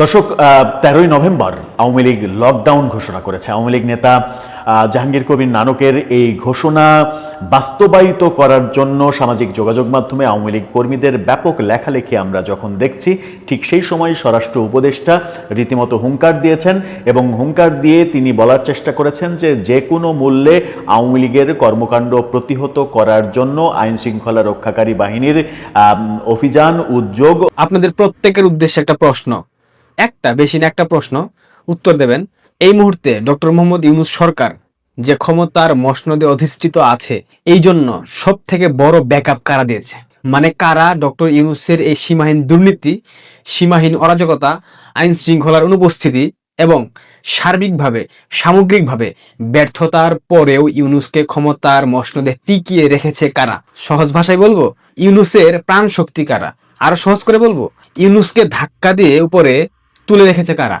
দর্শক তেরোই November Awami League lockdown ঘোষণা করেছে। আওয়ামী লীগ নেতা জাহাঙ্গীর কবির নানকের এই ঘোষণা বাস্তবায়িত করার জন্য সামাজিক যোগাযোগ মাধ্যমে আওয়ামী লীগ কর্মীদের ব্যাপক লেখালেখি আমরা যখন দেখছি, ঠিক সেই সময় স্বরাষ্ট্র উপদেষ্টা রীতিমতো হুঙ্কার দিয়েছেন এবং হুঙ্কার দিয়ে তিনি বলার চেষ্টা করেছেন যে যে কোনো মূল্যে আওয়ামী লীগের কর্মকাণ্ড প্রতিহত করার জন্য আইন শৃঙ্খলা রক্ষাকারী বাহিনীর অভিযান, উদ্যোগ। আপনাদের প্রত্যেকের উদ্দেশ্যে একটা প্রশ্ন। একটা, বেশি না একটা প্রশ্ন উত্তর দেবেন। এই মুহূর্তে ডক্টর মোহাম্মদ ইউনুস সরকার যে ক্ষমতার মসনদে অধিষ্ঠিত আছে, এই জন্য সব থেকে বড় ব্যাকআপ কারা দিয়েছে? মানে কারা? ডক্টর ইউনুসের এই সীমাহীন দুর্নীতি, সীমাহীন অরাজকতা, আইন শৃঙ্খলার অনুপস্থিতি এবং সার্বিকভাবে, সামগ্রিকভাবে ব্যর্থতার পরেও ইউনুসকে ক্ষমতার মসনদে টিকিয়ে রেখেছে কারা? সহজ ভাষায় বলব, ইউনুসের প্রাণ শক্তি কারা? আরও সহজ করে বলব, ইউনুসকে ধাক্কা দিয়ে উপরে তুলে রেখেছে কারা?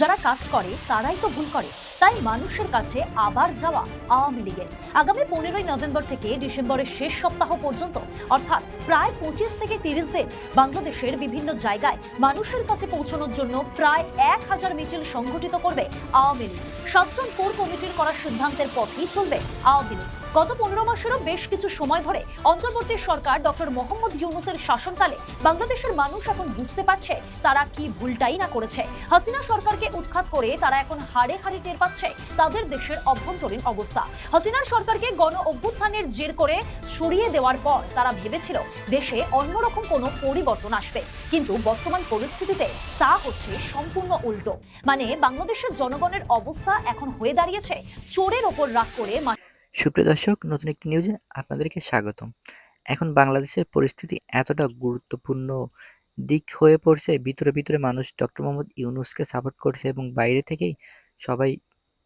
যারা কাজ করে, তারাই তো ভুল করে। তাই মানুষের কাছে আবার যাওয়া আওয়ামী লীগের। আগামী পনেরোই নভেম্বর থেকে ডিসেম্বরের শেষ সপ্তাহ পর্যন্ত, অর্থাৎ প্রায় পঁচিশ থেকে তিরিশ দিন, বাংলাদেশের বিভিন্ন জায়গায় মানুষের কাছে পৌঁছানোর জন্য প্রায় এক হাজার মিছিল সংগঠিত করবে আওয়ামী লীগ। সাতজন কোর কমিটির করার সিদ্ধান্তের পথেই চলবে আওয়ামী লীগ। গত পনেরো মাসেরও বেশ কিছু সময় ধরে অন্তর্বর্তী সরকার ডক্টর মোহাম্মদ ইউনুসের শাসনকালে বাংলাদেশের মানুষ এখন বুঝতে পারছে তারা কি ভুলটাই না করেছে। হাসিনা সরকারকে উৎখাত করে তারা এখন হাড়ে হাড়ে টের পাচ্ছে তাদের দেশের অভ্যন্তরীণ অবস্থা। হাসিনার সরকারকে গণ অভ্যুত্থানের জের করে সরিয়ে দেওয়ার পর তারা ভেবেছিল দেশে অন্যরকম কোনো পরিবর্তন আসবে। কিন্তু বর্তমান পরিস্থিতিতে তা হচ্ছে সম্পূর্ণ উল্টো। মানে বাংলাদেশের জনগণের অবস্থা এখন হয়ে দাঁড়িয়েছে চোরের ওপর রাগ করে সুপ্রিয় দর্শক, নতুন একটি নিউজে আপনাদেরকে স্বাগতম। এখন বাংলাদেশের পরিস্থিতি এতটা গুরুত্বপূর্ণ দিক হয়ে পড়ছে, ভিতরে ভিতরে মানুষ ডক্টর মোহাম্মদ ইউনুসকে সাপোর্ট করছে এবং বাইরে থেকেই সবাই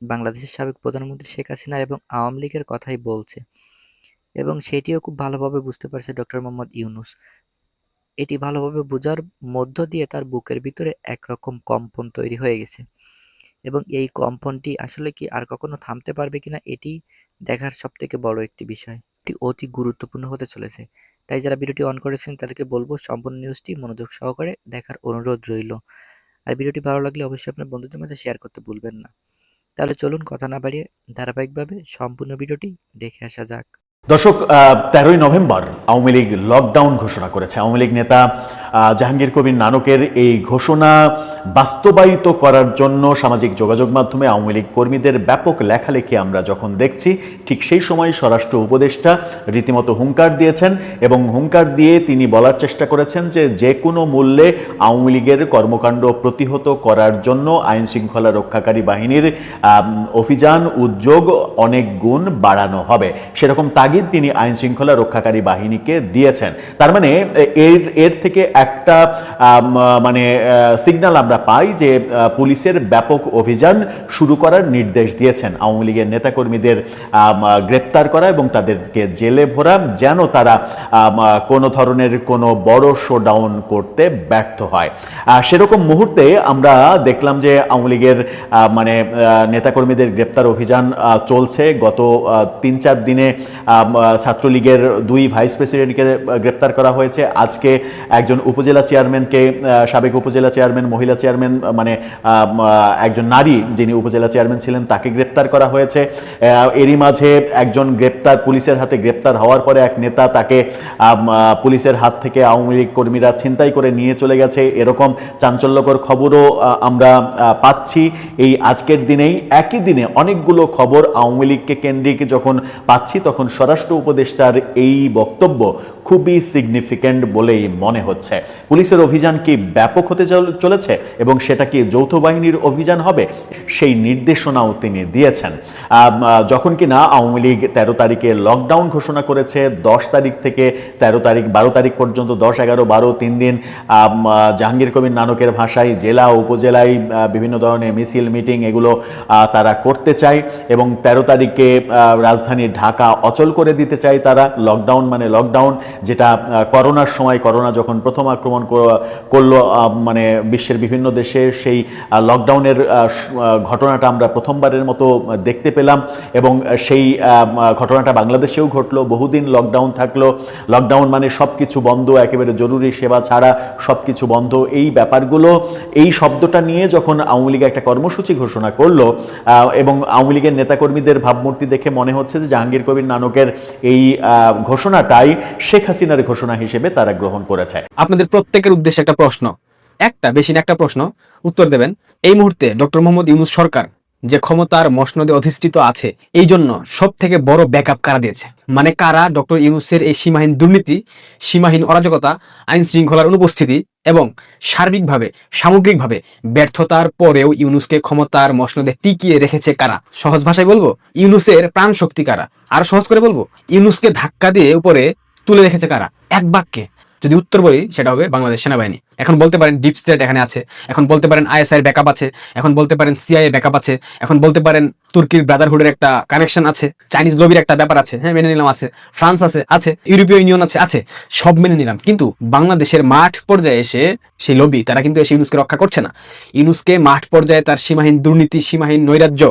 বাংলাদেশের সাবেক প্রধানমন্ত্রী শেখ হাসিনা এবং আওয়ামী লীগের কথাই বলছে এবং সেটিও খুব ভালোভাবে বুঝতে পারছে ডক্টর মোহাম্মদ ইউনুস। এটি ভালোভাবে বোঝার মধ্য দিয়ে তার বুকের ভিতরে একরকম কম্পন তৈরি হয়ে গেছে এবং এই কম্পনটি আসলে কি আর কখনো থামতে পারবে কিনা, এটি দেখার সবথেকে বড় একটি বিষয়, এটি অতি গুরুত্বপূর্ণ হতে চলেছে। তাই যারা ভিডিওটি অন করেছেন, তাদেরকে বলব সম্পূর্ণ নিউজটি মনোযোগ সহকারে দেখার অনুরোধ রইল। আর ভিডিওটি ভালো লাগলে অবশ্যই আপনার বন্ধুদের মাঝে শেয়ার করতে ভুলবেন না। তাহলে চলুন কথা না বাড়িয়ে ধারাবাহিকভাবে সম্পূর্ণ ভিডিওটি দেখে আসা যাক। দর্শক তেরোই নভেম্বর আওয়ামী লীগ লকডাউন ঘোষণা করেছে। আওয়ামী লীগ নেতা জাহাঙ্গীর কবির নানকের এই ঘোষণা বাস্তবায়িত করার জন্য সামাজিক যোগাযোগ মাধ্যমে আওয়ামী লীগ কর্মীদের ব্যাপক লেখালেখি আমরা যখন দেখছি, ঠিক সেই সময় স্বরাষ্ট্র উপদেষ্টা রীতিমতো হুঙ্কার দিয়েছেন এবং হুঙ্কার দিয়ে তিনি বলার চেষ্টা করেছেন যে যে কোনো মূল্যে আওয়ামী লীগের কর্মকাণ্ড প্রতিহত করার জন্য আইন শৃঙ্খলা রক্ষাকারী বাহিনীর অভিযান, উদ্যোগ অনেক গুণ বাড়ানো হবে। সেরকম তাগিদ তিনি আইন শৃঙ্খলা রক্ষাকারী বাহিনীকে দিয়েছেন। তার মানে এর এর থেকে একটা মানে সিগন্যাল আমরা পাই যে পুলিশের ব্যাপক অভিযান শুরু করার নির্দেশ দিয়েছেন। আওয়ামী লীগের নেতাকর্মীদের গ্রেপ্তার করা এবং তাদেরকে জেলে ভরা যেন তারা কোনো ধরনের কোনো বড় শোডাউন করতে ব্যর্থ হয়। সেরকম মুহূর্তে আমরা দেখলাম যে, আওয়ামী লীগের মানে নেতাকর্মীদের গ্রেপ্তার অভিযান চলছে। গত তিন চার দিনে ছাত্রলীগের দুই ভাইস প্রেসিডেন্টকে গ্রেপ্তার করা হয়েছে। আজকে একজন উপজেলা চেয়ারম্যানকে সাবেক উপজেলা চেয়ারম্যান, মহিলা চেয়ারম্যান মানে একজন নারী যিনি উপজেলা চেয়ারম্যান ছিলেন, তাকে গ্রেপ্তার করা হয়েছে। এরই মাঝে একজন গ্রেপ্তার, পুলিশের হাতে গ্রেপ্তার হওয়ার পরে এক নেতা তাকে পুলিশের হাত থেকে আওয়ামী লীগ কর্মীরা ছিনতাই করে নিয়ে চলে গেছে। এরকম চাঞ্চল্যকর খবরও আমরা পাচ্ছি। এই আজকের দিনেই একই দিনে অনেকগুলো খবর আওয়ামী লীগকে কেন্দ্রিক যখন পাচ্ছি, তখন স্বরাষ্ট্র উপদেষ্টার এই বক্তব্য খুবই সিগনিফিক্যান্ট বলেই মনে হচ্ছে। পুলিশের অভিযান কি ব্যাপক হতে চল- চলেছে এবং সেটা কি যৌথ বাহিনীর অভিযান হবে? সেই নির্দেশনাও তিনি দিয়েছেন। যখন কি না আওয়ামী লীগ তেরো তারিখে লকডাউন ঘোষণা করেছে দশ তারিখ থেকে তেরো তারিখ বারো তারিখ পর্যন্ত দশ এগারো বারো তিন দিন জাহাঙ্গীর কবির নানকের ভাষায় জেলা উপজেলায় বিভিন্ন ধরনের মিছিল মিটিং এগুলো তারা করতে চায় এবং তেরো তারিখে আহ, রাজধানী ঢাকা অচল করে দিতে চায় তারা। লকডাউন মানে লকডাউন যেটা করোনার সময় করোনা যখন প্রথম আক্রমণ কর- করল মানে বিশ্বের বিভিন্ন দেশে সেই লকডাউনের ঘটনাটা আমরা প্রথমবারের মতো দেখতে পেলাম এবং সেই ঘটনাটা বাংলাদেশেও ঘটলো, বহুদিন লকডাউন থাকল। লকডাউন মানে সব কিছু বন্ধ, একেবারে জরুরি সেবা ছাড়া সব কিছু বন্ধ। এই ব্যাপারগুলো, এই শব্দটা নিয়ে যখন আওয়ামী লীগ একটা কর্মসূচি ঘোষণা করল এবং আওয়ামী লীগের নেতাকর্মীদের ভাবমূর্তি দেখে মনে হচ্ছে যে জাহাঙ্গীর কবির নানকের এই ঘোষণাটাই শেখ হাসিনার ঘোষণা হিসেবে তারা গ্রহণ করেছে। আপনাদের প্রত্যেকের উদ্দেশ্যে একটা প্রশ্ন। একটা, বেশি না একটা প্রশ্ন, উত্তর দেবেন। এই মুহূর্তে ডক্টর মোহাম্মদ ইউনুস সরকার যে ক্ষমতার মসনদে অধিষ্ঠিত আছে, এই জন্য সব থেকে বড় ব্যাকআপ কারা দিয়েছে? মানে কারা ডক্টর ইউনুসের এই সীমাহীন দুর্নীতি, সীমাহীন অরাজকতা, আইন শৃঙ্খলার অনুপস্থিতি এবং সার্বিকভাবে, সামগ্রিকভাবে ব্যর্থতার পরেও ইউনুসকে ক্ষমতার মসনদে টিকিয়ে রেখেছে কারা? সহজ ভাষায় বলব, ইউনুসের প্রাণ শক্তি কারা? আর সহজ করে বলব, ইউনুসকে ধাক্কা দিয়ে উপরে তুলে রেখেছে কারা? এক বাক্যে। যদি উত্তর বলি, সেটা হবে বাংলাদেশ সেনাবাহিনী। এখন বলতে পারেন ডিপ স্টেট এখানে আছে। এখন বলতে পারেন আইএসআই ব্যাকআপ আছে। এখন বলতে পারেন সিআইএ ব্যাকআপ আছে। এখন বলতে পারেন তুর্কির ব্রাদারহুডের একটা কানেকশন আছে। চাইনিজ লবির একটা ব্যাপার আছে। হ্যাঁ মেনে নিলাম, আছে। ফ্রান্স আছে আছে। ইউরোপীয় ইউনিয়ন আছে আছে। সব মেনে নিলাম। কিন্তু বাংলাদেশের মাঠ পর্যায়ে এসে সেই লবি তারা কিন্তু এসে ইউনুসকে রক্ষা করছে না। ইউনুসকে মাঠ পর্যায়ে তার সীমাহীন দুর্নীতি, সীমাহীন নৈরাজ্য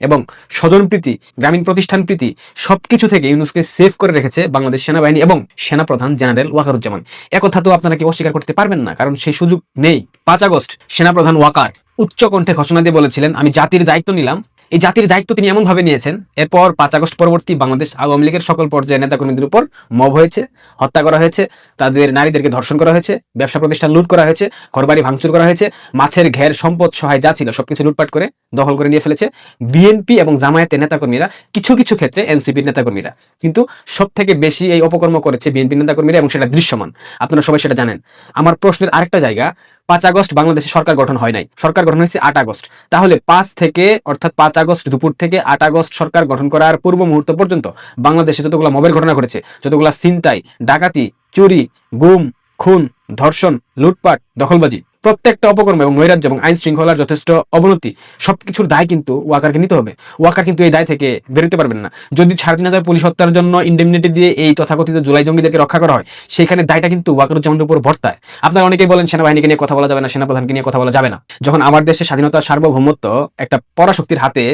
এবং স্বজনপ্রীতি গ্রামীণ প্রতিষ্ঠান প্রীতি সবকিছু থেকে ইউনুসকে সেভ করে রেখেছে বাংলাদেশ সেনাবাহিনী এবং সেনাপ্রধান জেনারেল ওয়াকারুজ্জামান। একথা তো আপনারা কি অস্বীকার করতে পারবেন না? কারণ সেই সুযোগ নেই। পাঁচ আগস্ট সেনাপ্রধান ওয়াকার উচ্চ কণ্ঠে ঘোষণা দিয়ে বলেছিলেন, আমি জাতির দায়িত্ব নিলাম এই জাতির দায়িত্ব তিনি এমনভাবে নিয়েছেন, এরপর পাঁচ আগস্ট পরবর্তী বাংলাদেশ আওয়ামী লীগের সকল পর্যায়ে নেতাকর্মীদের উপর মব হয়েছে, হত্যা করা হয়েছে, তাদের নারীদেরকে ধর্ষণ করা হয়েছে, ব্যবসা প্রতিষ্ঠান লুট করা হয়েছে, ঘরবাড়ি ভাঙচুর করা হয়েছে, মাছের ঘের, সম্পদ, সহায় যা ছিল সবকিছু লুটপাট করে দখল করে নিয়ে ফেলেছে বিএনপি এবং জামায়াতের নেতাকর্মীরা, কিছু কিছু ক্ষেত্রে এনসিপির নেতাকর্মীরা। কিন্তু সব থেকে বেশি এই অপকর্ম করেছে বিএনপি নেতাকর্মীরা এবং সেটা দৃশ্যমান। আপনারা সবাই সেটা জানেন। আমার প্রশ্নের আরেকটা জায়গা পাঁচ আগস্ট বাংলাদেশে সরকার গঠন হয় নাই। সরকার গঠন হয়েছে আট আগস্ট। তাহলে পাঁচ থেকে, অর্থাৎ পাঁচ আগস্ট দুপুর থেকে আট আগস্ট সরকার গঠন করার পূর্ব মুহূর্ত পর্যন্ত বাংলাদেশে যতগুলো মবের ঘটনা ঘটেছে, যতগুলো ছিনতাই, ডাকাতি, চুরি, গুম, খুন, ধর্ষণ, লুটপাট, দখলবাজি প্রত্যেকটা অপকর্ম এবং নৈরাজ্য এবং আইন শৃঙ্খলার যথেষ্ট অবনতি, সবকিছুর দায় কিন্তু ওয়াকারকে নিতে হবে। ওয়াকার কিন্তু এই দায় থেকে বেরোতে পারবেন না। যদি সাড়ে তিন হাজার পুলিশ হত্যার জন্য ইন্ডেমনিটি দিয়ে এই তথাকথিত জুলাই জঙ্গিদেরকে রক্ষা করা হয় সেখানে দায়টা কিন্তু ওয়াকারুজ্জামানের উপর বর্তায়। আপনারা অনেকেই বলেন, সেনাবাহিনীকে নিয়ে কথা বলা যাবে না, সেনাপ্রধানকে নিয়ে কথা বলা যাবে না। যখন আমার দেশের স্বাধীনতা সার্বভৌমত্ব একটা পরাশক্তির হাতে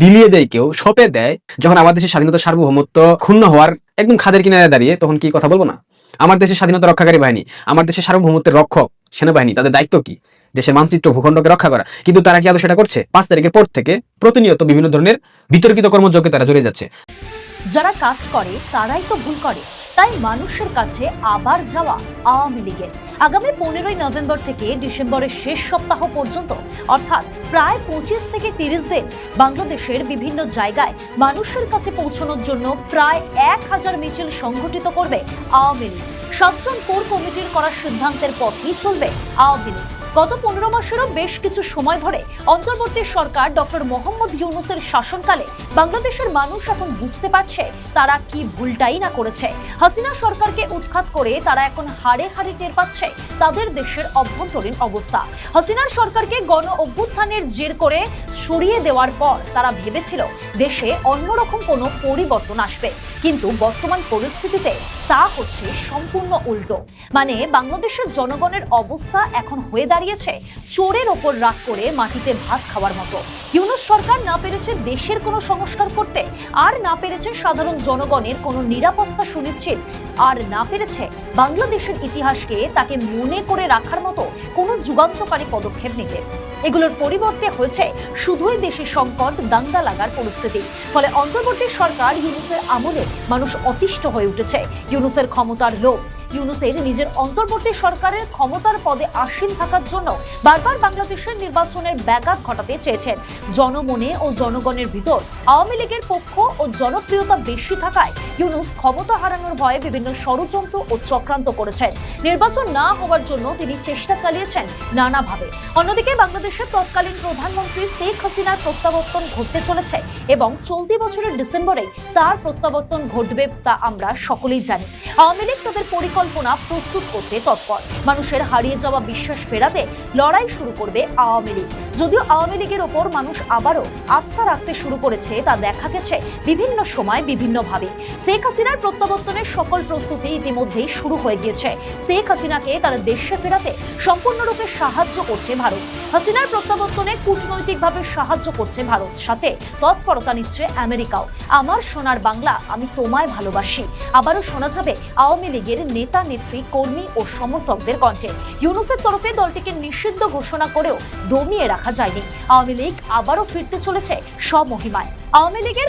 বিলিয়ে দেয় কেউ, সপে দেয়, যখন আমার দেশের স্বাধীনতা সার্বভৌমত্ব ক্ষুণ্ণ হওয়ার একদম খাদের কিনারে দাঁড়িয়ে, তখন কি কথা বলব না? আমার দেশের স্বাধীনতা রক্ষাকারী বাহিনী, আমার দেশের সার্বভৌমত্বের রক্ষক সেনাবাহিনী, তাদের দায়িত্ব কি? দেশের মানচিত্র ভূখণ্ডকে রক্ষা করা। কিন্তু তারা কি আদৌ সেটা করছে? পাঁচ তারিখের পর থেকে প্রতিনিয়ত বিভিন্ন ধরনের বিতর্কিত কর্মযোগে তারা জড়িয়ে যাচ্ছে। যারা কাজ করে, তারাই তো ভুল করে। তাই মানুষের কাছে আবার যাওয়া আওয়ামী লীগের। আগামী পনেরোই নভেম্বর থেকে ডিসেম্বরের শেষ সপ্তাহ পর্যন্ত, অর্থাৎ প্রায় পঁচিশ থেকে তিরিশ দিন, বাংলাদেশের বিভিন্ন জায়গায় মানুষের কাছে পৌঁছানোর জন্য প্রায় এক হাজার মিছিল সংগঠিত করবে আওয়ামী লীগ। সাতজন কোর কমিটির করার সিদ্ধান্তের পথেই চলবে আওয়ামী লীগ। গত পনেরো মাসেরও বেশ কিছু সময় ধরে অন্তর্বর্তী সরকার ডক্টর মোহাম্মদ ইউনুসের শাসনকালে বাংলাদেশের মানুষ এখন বুঝতে পারছে তারা কি ভুলটাই না করেছে। হাসিনা সরকারকে উৎখাত করে তারা এখন হাড়ে হাড়ে টের পাচ্ছে তাদের দেশের অভ্যন্তরীণ অবস্থা। হাসিনার সরকারকে গণ অভ্যুত্থানের জের করে সরিয়ে দেওয়ার পর তারা ভেবেছিল দেশে অন্যরকম কোনো পরিবর্তন আসবে। কিন্তু বর্তমান পরিস্থিতিতে তা হচ্ছে সম্পূর্ণ উল্টো। মানে বাংলাদেশের জনগণের অবস্থা এখন হয়ে দাঁড়িয়েছে চোরের ওপর রাগ করে মাটিতে ভাত খাওয়ার মতো। ইউনুস সরকার না পেরেছে দেশের কোনো সংস্কার করতে, আর না পেরেছে সাধারণ জনগণের কোনো নিরাপত্তা সুনিশ্চিত, আর না পেরেছে বাংলাদেশের ইতিহাসকে তাকে মনে করে রাখার মতো কোনো যুগান্তকারী পদক্ষেপ নিতে। এগুলোর পরিবর্তে হয়েছে শুধুই দেশে সংকট দাঙ্গা লাগার পরিস্থিতি। ফলে অন্তর্বর্তী সরকার ইউনুসের আমলে মানুষ অতিষ্ঠ হয়ে উঠেছে। ইউনুসের ক্ষমতার লোভ ইউনুসের নিজের অন্তর্বর্তী সরকারের ক্ষমতার পদে আসীন থাকার জন্য বারবার বাংলাদেশের নির্বাচনের ব্যাঘাত ঘটাতে চেয়েছেন। জনমনে ও জনগণের ভিতর আওয়ামী লীগের পক্ষ ও জনপ্রিয়তা বেশি থাকায় ইউনুস ক্ষমতা হারানোর ভয়ে বিভিন্ন ষড়যন্ত্র ও চক্রান্ত করেছেন। নির্বাচন না হওয়ার জন্য তিনি চেষ্টা চালিয়েছেন নানাভাবে। অন্যদিকে বাংলাদেশের তৎকালীন প্রধানমন্ত্রী শেখ হাসিনার প্রত্যাবর্তন ঘটতে চলেছে এবং চলতি বছরের ডিসেম্বরে তার প্রত্যাবর্তন ঘটবে তা আমরা সকলেই জানি। আওয়ামী লীগ তাদের পরিকল্পনা প্রস্তুত করতে তৎপর। মানুষের হারিয়ে যাওয়া বিশ্বাস ফেরাতে লড়াই শুরু করবে আওয়ামী লীগ। যদিও আওয়ামী লীগের ওপর মানুষ আবারও আস্থা রাখতে শুরু করেছে, তা দেখা গেছে বিভিন্ন সময় বিভিন্নভাবে। শেখ হাসিনার প্রত্যাবর্তনের সকল প্রস্তুতি ইতিমধ্যেই শুরু হয়ে গিয়েছে। শেখ হাসিনাকে তার দেশে ফেরাতে সম্পূর্ণরূপে সাহায্য করছে ভারত। হাসিনার প্রত্যাবর্তনে কূটনৈতিকভাবে সাহায্য করছে ভারত। সাথে তৎপরতা নিচ্ছে আমেরিকাও। আমার সোনার বাংলা, আমি তোমায় ভালোবাসি। আবারও শোনা যাবে আওয়ামী লীগের নেতা, নেত্রী, কর্মী ও সমর্থকদের কণ্ঠে। ইউনুসের তরফে দলটিকে নিষিদ্ধ ঘোষণা করেও দমিয়ে রাখা যায়নি। আওয়ামী লীগ আবারও ফিরতে চলেছে স্বমহিমায়। আওয়ামী লীগের